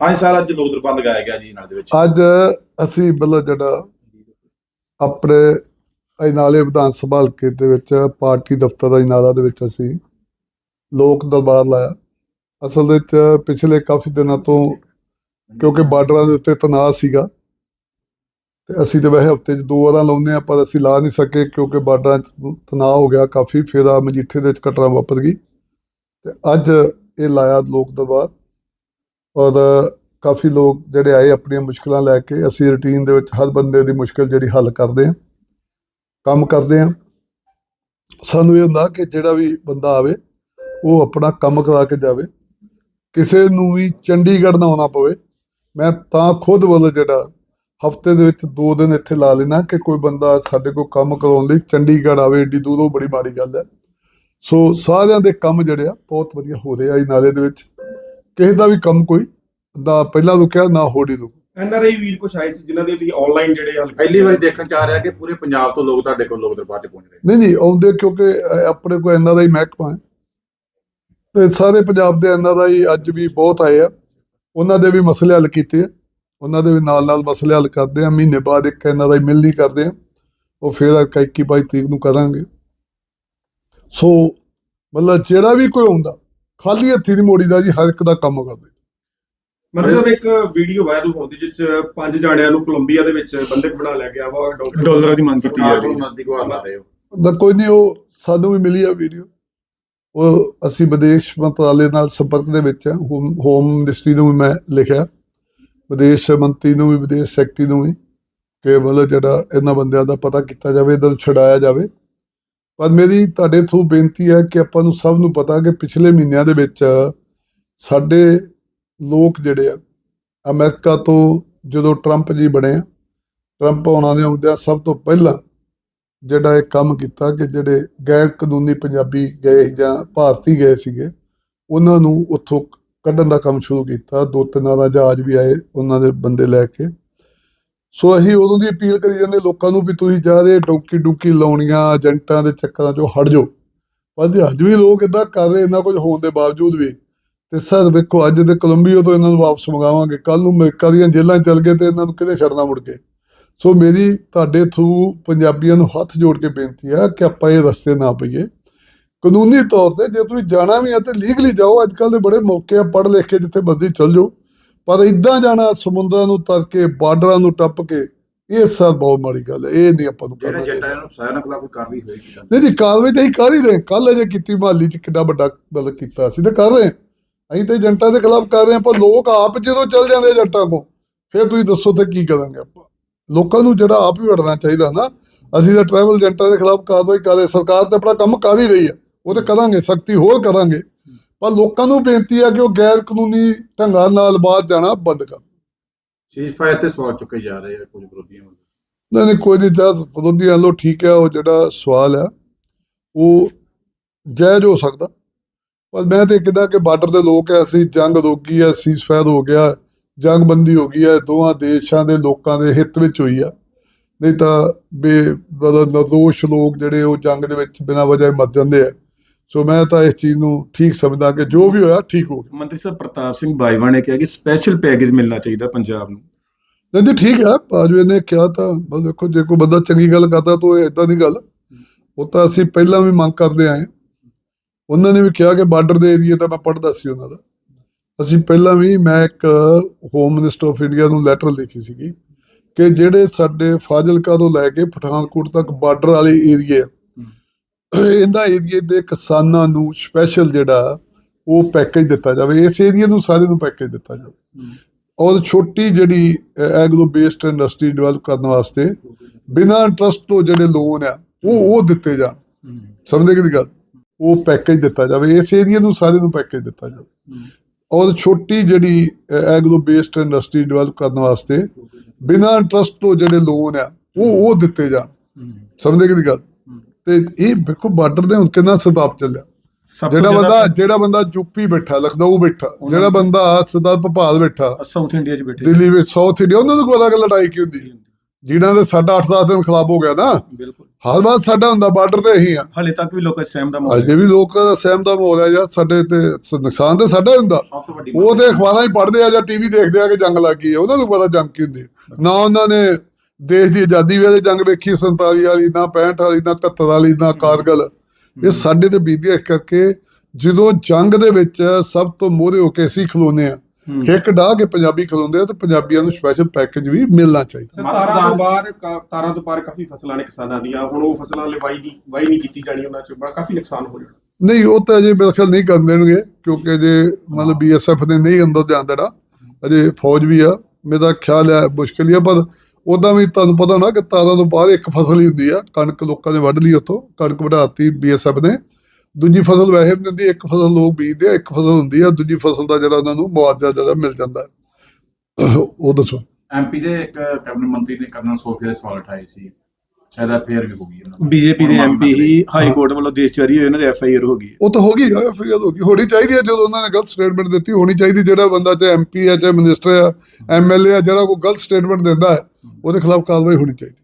ਹਾਂਜੀ ਸਰ ਅੱਜ ਲੋਕ ਦਰਬਾਰ ਲਗਾਇਆ ਗਿਆ ਜੀ ਨਾਲ ਦੇ ਵਿੱਚ। ਅੱਜ ਅਸੀਂ ਮਤਲਬ ਜਿਹੜਾ ਆਪਣੇ ਅਜਨਾਲੇ ਵਿਧਾਨ ਸਭਾ ਹਲਕੇ ਦੇ ਵਿੱਚ ਪਾਰਟੀ ਦਫ਼ਤਰ ਅਜਨਾਲਾ ਦੇ ਵਿੱਚ ਅਸੀਂ ਲੋਕ ਦਰਬਾਰ ਲਾਇਆ। ਅਸਲ ਦੇ ਵਿੱਚ ਪਿਛਲੇ ਕਾਫੀ ਦਿਨਾਂ ਤੋਂ ਕਿਉਂਕਿ ਬਾਰਡਰਾਂ ਦੇ ਉੱਤੇ ਤਣਾਅ ਸੀਗਾ, ਤੇ ਅਸੀਂ ਤੇ ਵੈਸੇ ਹਫ਼ਤੇ 'ਚ ਦੋ ਵਾਰਾਂ ਲਾਉਂਦੇ ਆ ਪਰ ਅਸੀਂ ਲਾ ਨਹੀਂ ਸਕੇ ਕਿਉਂਕਿ ਬਾਰਡਰਾਂ 'ਚ ਤਣਾਅ ਹੋ ਗਿਆ, ਕਾਫੀ ਫੇਰਾ ਮਜੀਠੇ ਦੇ ਵਿੱਚ ਘਟਨਾ ਵਾਪਰ ਗਈ। ਤੇ ਅੱਜ ਇਹ ਲਾਇਆ ਲੋਕ ਦਰਬਾਰ। ਔਰ ਕਾਫੀ ਲੋਕ ਜਿਹੜੇ ਆਏ ਆਪਣੀਆਂ ਮੁਸ਼ਕਲਾਂ ਲੈ ਕੇ, ਅਸੀਂ ਰੁਟੀਨ ਦੇ ਵਿੱਚ ਹਰ ਬੰਦੇ ਦੀ ਮੁਸ਼ਕਲ ਜਿਹੜੀ ਹੱਲ ਕਰਦੇ ਹਾਂ, ਕੰਮ ਕਰਦੇ ਹਾਂ। ਸਾਨੂੰ ਇਹ ਹੁੰਦਾ ਕਿ ਜਿਹੜਾ ਵੀ ਬੰਦਾ ਆਵੇ, ਉਹ ਆਪਣਾ ਕੰਮ ਕਰਾ ਕੇ ਜਾਵੇ। ਕਿਸੇ ਨੂੰ ਵੀ ਚੰਡੀਗੜ੍ਹ ਨਾ ਆਉਣਾ ਪਵੇ। ਮੈਂ ਤਾਂ ਖੁਦ ਵੱਲ ਜਿਹੜਾ ਹਫ਼ਤੇ ਦੇ ਵਿੱਚ ਦੋ ਦਿਨ ਇੱਥੇ ਲਾ ਲੈਣਾ ਕਿ ਕੋਈ ਬੰਦਾ ਸਾਡੇ ਕੋਲ ਕੰਮ ਕਰਾਉਣ ਲਈ ਚੰਡੀਗੜ੍ਹ ਆਵੇ, ਏਡੀ ਦੂਰੋਂ ਬੜੀ ਮਾੜੀ ਗੱਲ ਹੈ। ਸੋ ਸਾਰਿਆਂ ਦੇ ਕੰਮ ਜਿਹੜੇ ਆ ਬਹੁਤ ਵਧੀਆ ਹੋ ਰਹੇ ਆ ਇਹ ਨਾਲੇ ਦੇ ਵਿੱਚ। ਕਿਸੇ ਦਾ ਵੀ ਕੰਮ ਕੋਈ ਦਾ ਪਹਿਲਾਂ ਰੁਕਿਆ ਨਾ ਹੋੜੀ ਰੁਕ ਐਨਆਰਆਈ ਵੀਰ ਕੁਛ ਆਏ ਸੀ ਜਿਨ੍ਹਾਂ ਦੇ ਤੁਸੀਂ ਆਨਲਾਈਨ ਜਿਹੜੇ ਹਲਕੇ ਪਹਿਲੀ ਵਾਰੀ ਦੇਖਣ ਚ ਆ ਰਿਹਾ ਕਿ ਪੂਰੇ ਪੰਜਾਬ ਤੋਂ ਲੋਕ ਤੁਹਾਡੇ ਕੋਲ ਲੋਕ ਦਰਬਾਰ 'ਚ ਪਹੁੰਚ ਰਹੇ ਨਹੀਂ ਨਹੀਂ ਆਉਂਦੇ ਕਿਉਂਕਿ ਆਪਣੇ ਕੋਲ ਇਹਨਾਂ ਦਾ ਹੀ ਮਹਿਕਮਾ ਹੈ। ਤੇ ਸਾਰੇ ਪੰਜਾਬ ਦੇ ਇਹਨਾਂ ਦਾ ਹੀ ਅੱਜ ਵੀ ਬਹੁਤ ਆਏ ਆ। ਉਹਨਾਂ ਦੇ ਵੀ ਮਸਲੇ ਹੱਲ ਕੀਤੇ ਆ। ਉਹਨਾਂ ਦੇ ਵੀ ਨਾਲ ਨਾਲ ਮਸਲੇ ਹੱਲ ਕਰਦੇ ਆ। ਮਹੀਨੇ ਬਾਅਦ ਇੱਕ ਇਹਨਾਂ ਦਾ ਹੀ ਮਿਲਣੀ ਕਰਦੇ ਆ। ਉਹ ਫਿਰ 21 22 ਤਰੀਕ ਨੂੰ ਕਰਾਂਗੇ। ਸੋ ਮਤਲਬ ਜਿਹੜਾ ਵੀ ਕੋਈ ਆਉਂਦਾ ਖਾਲੀ ਹੱਥੀ ਦੀ ਮੋੜੀ ਦਾ ਜੀ ਹਰ ਇੱਕ ਦਾ ਕੰਮ ਕਰਦੇ। ਮਤਲਬ ਇੱਕ ਵੀਡੀਓ ਵਾਇਰਲ ਹੁੰਦੀ ਜਿਸ ਚ ਪੰਜ ਜਾਣਿਆਂ ਨੂੰ ਕੋਲੰਬੀਆ ਦੇ ਵਿੱਚ ਬੰਦਕ ਬਣਾ ਲਿਆ ਗਿਆ ਵਾ ਡਾਕਟਰ ਡਾਲਰਾਂ ਦੀ ਮੰਗ ਕੀਤੀ ਜਾ ਰਹੀ ਹੈ। ਨਦੀ ਗੁਹਾਰ ਲਾ ਰਹੇ ਹੋ। ਦਾ ਕੋਈ ਨਹੀਂ ਉਹ ਸਾਨੂੰ ਵੀ ਮਿਲੀ ਆ ਵੀਡੀਓ। ਉਹ ਅਸੀਂ ਵਿਦੇਸ਼ ਮੰਤਰਾਲੇ ਨਾਲ ਸੰਪਰਕ ਦੇ ਵਿੱਚ ਹਾਂ ਹੋਮ ਹੋਮ ਮਿਨਿਸਟਰੀ ਨੂੰ ਵੀ ਮੈਂ ਲਿਖਿਆ। ਵਿਦੇਸ਼ ਮੰਤਰੀ ਨੂੰ ਵੀ ਵਿਦੇਸ਼ ਸੈਕਟਰੀ ਨੂੰ ਵੀ ਕਿ ਮਤਲਬ ਜਿਹੜਾ ਇਹਨਾਂ ਬੰਦਿਆਂ ਦਾ ਪਤਾ ਕੀਤਾ ਜਾਵੇ ਇਹਨਾਂ ਨੂੰ ਛਡਾਇਆ ਜਾਵੇ। ਪਰ ਮੇਰੀ ਤੁਹਾਡੇ ਥਰੂ ਬੇਨਤੀ ਹੈ ਕਿ ਆਪਾਂ ਨੂੰ ਸਭ ਨੂੰ ਪਤਾ ਕਿ ਪਿਛਲੇ ਮਹੀਨਿਆਂ ਦੇ ਵਿੱਚ ਸਾਡੇ ਲੋਕ ਜਿਹੜੇ ਆ, ਅਮਰੀਕਾ ਤੋਂ ਜਦੋਂ ਟਰੰਪ ਜੀ ਬਣੇ ਆ, ਟਰੰਪ ਆਉਣਾ ਦੇ ਆਉਂਦਿਆਂ ਸਭ ਤੋਂ ਪਹਿਲਾਂ ਜਿਹੜਾ ਇਹ ਕੰਮ ਕੀਤਾ ਕਿ ਜਿਹੜੇ ਗੈਰ ਕਾਨੂੰਨੀ ਪੰਜਾਬੀ ਗਏ ਜਾਂ ਭਾਰਤੀ ਗਏ ਸੀਗੇ, ਉਹਨਾਂ ਨੂੰ ਉੱਥੋਂ ਕੱਢਣ ਦਾ ਕੰਮ ਸ਼ੁਰੂ ਕੀਤਾ, ਦੋ ਤਿੰਨ ਦਾ ਜਹਾਜ਼ ਵੀ ਆਏ ਉਹਨਾਂ ਦੇ ਬੰਦੇ ਲੈ ਕੇ। ਸੋ ਅਸੀਂ ਉਦੋਂ ਦੀ ਅਪੀਲ ਕਰੀ ਜਾਂਦੇ ਲੋਕਾਂ ਨੂੰ ਵੀ ਤੁਸੀਂ ਜ਼ਿਆਦਾ ਡੌਂਕੀ ਡੁੰਕੀ ਲਾਉਣੀਆਂ, ਏਜੰਟਾਂ ਦੇ ਚੱਕਰਾਂ 'ਚੋਂ ਹਟ ਜਾਓ। ਪਰ ਜੇ ਅੱਜ ਵੀ ਲੋਕ ਇਦਾਂ ਕਰ ਰਹੇ ਇਹਨਾਂ ਕੁਝ ਹੋਣ ਦੇ ਬਾਵਜੂਦ ਵੀ, ਤੇ ਸਰ ਵੇਖੋ, ਅੱਜ ਦੇ ਕੋਲੰਬੀਆ ਤੋਂ ਇਹਨਾਂ ਨੂੰ ਵਾਪਸ ਮੰਗਾਵਾਂਗੇ। ਕੱਲ ਨੂੰ ਅਮਰੀਕਾ ਦੀਆਂ ਜੇਲ੍ਹਾਂ ਚੱਲ ਗਏ ਤੇ ਇਹਨਾਂ ਨੂੰ ਕਿਹਨੇ ਛੱਡਣਾ ਮੁੜ ਕੇ। ਸੋ ਮੇਰੀ ਤੁਹਾਡੇ ਥਰੂ ਪੰਜਾਬੀਆਂ ਨੂੰ ਹੱਥ ਜੋੜ ਕੇ ਬੇਨਤੀ ਆ ਕਿ ਆਪਾਂ ਇਹ ਰਸਤੇ ਨਾ ਪਈਏ। ਕਾਨੂੰਨੀ ਤੌਰ ਤੇ ਜੇ ਤੁਸੀਂ ਜਾਣਾ ਵੀ ਹੈ ਤੇ ਲੀਗਲੀ ਜਾਓ, ਅੱਜ ਕੱਲ ਦੇ ਬੜੇ ਮੌਕੇ ਆ ਪੜ੍ਹ ਲਿਖ ਕੇ ਜਿੱਥੇ ਮਰਜ਼ੀ ਚੱਲ ਜਾਓ। ਪਰ ਇਦਾਂ ਜਾਣਾ ਸਮੁੰਦਰਾਂ ਨੂੰ ਤਰ ਕੇ ਬਾਰਡਰਾਂ ਨੂੰ ਟੱਪ ਕੇ ਇਹ ਸਰ ਬਹੁਤ ਮਾੜੀ ਗੱਲ ਹੈ ਇਹ ਨਹੀਂ ਆਪਾਂ ਨੂੰ ਕਰਨਾ ਜੱਟਾਂ ਚਾਹੀਦਾ। ਨੂੰ ਸਾਰਿਆਂ ਖਿਲਾਫ ਕੋਈ ਕਾਰਵਾਈ ਹੋਏਗੀ ਨਹੀਂ ਜੀ ਕਾਰਵਾਈ ਤਾਂ ਅਸੀਂ ਕਰ ਹੀ ਰਹੇ ਕੱਲ ਅਜੇ ਕੀਤੀ ਮਹਾਲੀ ਚ ਕਿੱਡਾ ਵੱਡਾ ਬਲ ਕੀਤਾ ਸੀ ਤੇ ਕਰ ਰਹੇ ਹਾਂ। ਅਸੀਂ ਤੇ ਏਜੰਟਾਂ ਦੇ ਖਿਲਾਫ ਕਰ ਰਹੇ ਹਾਂ ਪਰ ਲੋਕ ਆਪ ਜਦੋਂ ਚੱਲ ਜਾਂਦੇ ਏਜੰਟਾਂ ਕੋ ਫਿਰ ਤੁਸੀਂ ਦੱਸੋ ਤੇ ਕੀ ਕਰਾਂਗੇ ਆਪਾਂ। ਲੋਕਾਂ ਨੂੰ ਜਿਹੜਾ ਆਪ ਹੀ ਵੜਨਾ ਚਾਹੀਦਾ ਨਾ ਅਸੀਂ ਤਾਂ ਟਰੈਵਲ ਏਜੰਟਾਂ ਦੇ ਖਿਲਾਫ ਕਾਰਵਾਈ ਕਰ ਰਹੇ ਸਰਕਾਰ ਤੇ ਆਪਣਾ ਕੰਮ ਕਰ ਹੀ ਰਹੀ ਹੈ। ਉਹ ਤੇ ਕਰਾਂਗੇ ਸਖਤੀ ਹੋਰ ਕਰਾਂਗੇ। ਪਰ ਲੋਕਾਂ ਨੂੰ ਬੇਨਤੀ ਹੈ ਕਿ ਉਹ ਗੈਰ ਕਾਨੂੰਨੀ ਢੰਗਾਂ ਨਾਲ ਬਾਹਰ ਜਾਣਾ ਬੰਦ ਕਰ। ਸੀਜ਼ ਫਾਇਰ ਤੇ ਸਵਾਲ ਚੁੱਕੇ ਜਾ ਰਹੇ ਆ ਕੁਝ ਵਿਰੋਧੀਆਂ ਵੱਲੋਂ। ਨਹੀਂ ਨਹੀਂ ਕੋਈ ਨਹੀਂ ਜਦ ਵਿਰੋਧੀ ਵੱਲੋਂ ਠੀਕ ਹੈ ਉਹ ਜਿਹੜਾ ਸਵਾਲ ਹੈ ਉਹ ਜਾਇਜ਼ ਹੋ ਸਕਦਾ। ਪਰ ਮੈਂ ਤੇ ਕਿਹਾ ਕਿ ਬਾਰਡਰ ਦੇ ਲੋਕ ਐ ਅਸੀਂ ਜੰਗ ਰੋਕੀ ਹੈ ਸੀਜ਼ਫਾਇਰ ਹੋ ਗਿਆ ਜੰਗਬੰਦੀ ਹੋ ਗਈ ਹੈ ਦੋਵਾਂ ਦੇਸ਼ਾਂ ਦੇ ਲੋਕਾਂ ਦੇ ਹਿੱਤ ਵਿੱਚ ਹੋਈ ਆ। ਨਹੀਂ ਤਾਂ ਬੇ ਨਿਰਦੋਸ਼ ਲੋਕ ਜਿਹੜੇ ਉਹ ਜੰਗ ਦੇ ਵਿੱਚ ਬਿਨਾਂ ਵਜ੍ਹਾ ਮਰ ਜਾਂਦੇ ਆ। ਸੋ ਮੈਂ ਤਾਂ ਇਸ ਚੀਜ਼ ਨੂੰ ਠੀਕ ਸਮਝਦਾ ਕਿ ਜੋ ਵੀ ਹੋਇਆ ਠੀਕ ਹੋ ਗਿਆ। ਮੰਤਰੀ ਸਾਹਿਬ ਪ੍ਰਤਾਪ ਸਿੰਘ ਬਾਜਵਾ ਨੇ ਕਿਹਾ ਕਿ ਸਪੈਸ਼ਲ ਪੈਕੇਜ ਮਿਲਣਾ ਚਾਹੀਦਾ ਪੰਜਾਬ ਨੂੰ। ਨਹੀਂ ਜੀ ਠੀਕ ਹੈ ਬਾਜਵੇ ਨੇ ਕਿਹਾ ਤਾਂ ਬਸ ਦੇਖੋ ਜੇ ਕੋਈ ਬੰਦਾ ਚੰਗੀ ਗੱਲ ਕਰਦਾ ਤਾਂ ਉਹ ਇਦਾਂ ਦੀ ਗੱਲ। ਉਹ ਤਾਂ ਅਸੀਂ ਪਹਿਲਾਂ ਵੀ ਮੰਗ ਕਰਦੇ ਆਏ। ਉਹਨਾਂ ਨੇ ਵੀ ਕਿਹਾ ਕਿ ਬਾਰਡਰ ਦੇ ਏਰੀਆ ਦਾ ਮੈਂ ਪੜ੍ਹਦਾ ਸੀ ਉਹਨਾਂ ਦਾ। ਅਸੀਂ ਪਹਿਲਾਂ ਵੀ ਮੈਂ ਇੱਕ ਹੋਮ ਮਿਨਿਸਟਰ ਆਫ ਇੰਡੀਆ ਨੂੰ ਲੈਟਰ ਲਿਖੀ ਸੀਗੀ ਕਿ ਜਿਹੜੇ ਸਾਡੇ ਫਾਜ਼ਿਲਕਾ ਤੋਂ ਲੈ ਕੇ ਪਠਾਨਕੋਟ ਤੱਕ ਬਾਰਡਰ ਵਾਲੇ ਏਰੀਏ ਇਹਦਾ ਏਰੀਏ ਦੇ ਕਿਸਾਨਾਂ ਨੂੰ ਸਪੈਸ਼ਲ ਜਿਹੜਾ ਉਹ ਪੈਕੇਜ ਦਿੱਤਾ ਜਾਵੇ। ਇਸ ਏਰੀਏ ਨੂੰ ਸਾਰੇ ਨੂੰ ਪੈਕੇਜ ਦਿੱਤਾ ਜਾਵੇ। ਔਰ ਛੋਟੀ ਜਿਹੜੀ ਐਗਰੋ ਬੇਸਡ ਇੰਡਸਟਰੀ ਡਿਵੈਲਪ ਕਰਨ ਵਾਸਤੇ ਬਿਨਾਂ ਇੰਟਰਸਟ ਤੋਂ ਜਿਹੜੇ ਲੋਨ ਆ ਉਹ ਉਹ ਦਿੱਤੇ ਜਾਣ। ਸਮਝਦੇ ਕਿ ਗੱਲ? ਉਹ ਪੈਕੇਜ ਦਿੱਤਾ ਜਾਵੇ। ਇਸ ਏਰੀਆ ਨੂੰ ਸਾਰੇ ਨੂੰ ਪੈਕੇਜ ਦਿੱਤਾ ਜਾਵੇ। ਔਰ ਛੋਟੀ ਜਿਹੜੀ ਐਗਰੋ ਬੇਸਡ ਇੰਡਸਟਰੀ ਡਿਵੈਲਪ ਕਰਨ ਵਾਸਤੇ ਬਿਨਾਂ ਇੰਟਰਸਟ ਤੋਂ ਜਿਹੜੇ ਲੋਨ ਆ ਉਹ ਉਹ ਦਿੱਤੇ ਜਾਣ। ਸਮਝਦੇ ਕਿ ਗੱਲ? ਤੇ ਇਹ ਵੇਖੋ ਬਾਰਡਰ ਦੇ ਹੁਣ ਕਿੰਨਾ ਸਤਾਪ ਚੱਲਿਆ। ਜਿਹੜਾ ਬੰਦਾ ਜਿਹੜਾ ਬੰਦਾ ਯੂਪੀ ਬੈਠਾ ਲਖਨਊ ਬੈਠਾ ਜਿਹੜਾ ਬੰਦਾ ਸਦਾ ਭੋਪਾਲ ਬੈਠਾ ਸਾਊਥ ਇੰਡੀਆ 'ਚ ਬੈਠੇ। ਦਿੱਲੀ ਵਿੱਚ ਸਾਊਥ ਇੰਡੀਆ ਉਹਨਾਂ ਨੂੰ ਕੋਈ ਅਲੱਗ ਲੜਾਈ ਕੀ ਹੁੰਦੀ? ਜਿਨ੍ਹਾਂ ਦੇ ਸਾਡਾ 8-10 ਦਿਨ ਖਿਲਾਫ ਹੋ ਗਿਆ ਨਾ। ਬਿਲਕੁਲ। ਹਰ ਵਾਰ ਸਾਡਾ ਹੁੰਦਾ ਬਾਰਡਰ ਤੇ ਇਹੀ ਆ। ਹਾਲੇ ਤੱਕ ਵੀ ਲੋਕਾਂ 'ਚ ਸਹਿਮ ਦਾ ਮਾਹੌਲ ਅਜੇ ਵੀ ਲੋਕਾਂ ਦਾ ਸਹਿਮ ਦਾ ਮਾਹੌਲ ਹੈ ਯਾਰ ਸਾਡੇ ਤੇ ਨੁਕਸਾਨ ਤੇ ਸਾਡਾ ਹੀ ਹੁੰਦਾ। ਉਹ ਤੇ ਅਖਬਾਰਾਂ ਹੀ ਪੜ੍ਹਦੇ ਆ ਜਾਂ ਟੀਵੀ ਦੇਖਦੇ ਆ ਕਿ ਜੰਗ ਲੱਗ ਗਈ ਹੈ। ਉਹਨਾਂ ਨੂੰ ਪਤਾ ਜੰਗ ਕੀ ਹੁੰਦੀ ਹੈ। ਨਾ ਉਹਨਾਂ ਨੇ ਦੇਸ਼ ਦੀ ਆਜ਼ਾਦੀ ਵੇਲੇ ਜੰਗ ਵੇਖੀ 47 ਵਾਲੀ ਨਾ 65 ਵਾਲੀ ਨਾ 73 ਵਾਲੀ ਨਾ ਕਾਰਗਲ। ਇਹ ਸਾਡੇ ਤੇ ਬੀਤਦੀ ਹੈ ਇਸ ਕਰਕੇ ਜਦੋਂ ਜੰਗ ਦੇ ਵਿੱਚ ਸਭ ਤੋਂ ਮੋਹਰੇ ਹੋ ਕੇ ਅਸੀਂ ਖਲੋਨੇ ਆ। ਹਿੱਕ ਡਾਹ ਕੇ ਪੰਜਾਬੀ ਖਲੋਂਦੇ ਆ ਤੇ ਪੰਜਾਬੀਆਂ ਨੂੰ ਸਪੈਸ਼ਲ ਪੈਕੇਜ ਵੀ ਮਿਲਣਾ ਚਾਹੀਦਾ। ਤਾਰਾਂ ਤੋਂ ਬਾਹਰ ਤਾਰਾਂ ਤੋਂ ਪਾਰ ਕਾਫੀ ਫਸਲਾਂ ਨੇ ਕਿਸਾਨਾਂ ਦੀਆਂ। ਹੁਣ ਉਹ ਫਸਲਾਂ ਲਵਾਈ ਦੀ ਵਾਈ ਨਹੀਂ ਕੀਤੀ ਜਾਣੀ ਉਹਨਾਂ ਚ। ਬੜਾ ਕਾਫੀ ਨੁਕਸਾਨ ਹੋ ਜਾਣਾ। ਨਹੀਂ ਉਹ ਤਾਂ ਅਜੇ ਖਿਆਲ ਨਹੀਂ ਕਰਨ ਦੇਣਗੇ ਕਿਉਂਕਿ ਜੇ ਮਤਲਬ ਬੀਐਸਐਫ ਨੇ ਨਹੀਂ ਅੰਦਰ ਜਾਣ ਦੇਣਾ। ਅਜੇ ਫੌਜ ਵੀ ਆ। ਮੇਰਾ ਖਿਆਲ ਹੈ ਮੁਸ਼ਕਿਲ ਹੀ ਆ ਪਰ ਉਦਾਂ ਵੀ ਤੁਹਾਨੂੰ ਪਤਾ ਨਾ ਕਿ ਤਾਰਾਂ ਤੋਂ ਬਾਅਦ ਇੱਕ ਫਸਲ ਹੀ ਹੁੰਦੀ ਆ, ਕਣਕ ਲੋਕਾਂ ਨੇ ਵੱਢ ਲਈ ਉੱਥੋਂ, ਕਣਕ ਵਢਾਤੀ ਬੀਐਸਐਫ ਨੇ। ਦੂਜੀ ਫਸਲ ਵੈਸੇ ਵੀ ਦਿੰਦੀ ਇੱਕ ਫਸਲ ਲੋਕ ਬੀਜਦੇ ਆ, ਇੱਕ ਫਸਲ ਹੁੰਦੀ ਆ, ਦੂਜੀ ਫਸਲ ਦਾ ਜਿਹੜਾ ਉਹਨਾਂ ਨੂੰ ਮੁਆਵਜ਼ਾ ਜਿਹੜਾ ਮਿਲ ਜਾਂਦਾ। ਉਹ ਦੱਸੋ। ਐਮਪੀ ਦੇ ਇੱਕ ਕੈਬਨਿਟ ਮੰਤਰੀ ਨੇ ਕਰਨਲ ਸੋਫੀਆ ਦੇ ਸਵਾਲ ਉਠਾਏ ਸੀ। ਸ਼ਾਇਦ ਐਫਆਈਆਰ ਵੀ ਹੋ ਗਈ ਉਹਨਾਂ ਦੀ। ਬੀਜੇਪੀ ਦੇ ਐਮਪੀ ਹੀ ਹਾਈ ਕੋਰਟ ਵੱਲੋਂ ਦੇਸ਼ ਚੋਰੀ ਹੋਏ ਉਹਨਾਂ ਦੇ ਐਫ ਆਈ ਆਰ ਹੋ ਗਈ ਹੈ। ਉਹ ਤਾਂ ਹੋ ਗਈ ਆ ਫਿਰ ਹੋ ਗਈ ਹੋਣੀ ਚਾਹੀਦੀ ਹੈ ਜਦੋਂ ਉਹਨਾਂ ਨੇ ਗਲਤ ਸਟੇਟਮੈਂਟ ਦਿੱਤੀ ਹੋਣੀ ਚਾਹੀਦੀ ਜਿਹੜਾ ਬੰਦਾ ਚਾਹੇ ਐਮਪੀ ਹੈ ਚਾਹੇ ਮਿਨਿਸਟਰ ਹੈ ਐਮਐਲਏ ਹੈ ਜਿਹੜਾ ਕੋਈ ਗਲਤ ਸਟੇਟਮੈਂਟ ਦਿੰਦਾ ਹੈ ਉਹਦੇ ਖਿਲਾਫ ਕਾਰਵਾਈ ਹੋਣੀ ਚਾਹੀਦੀ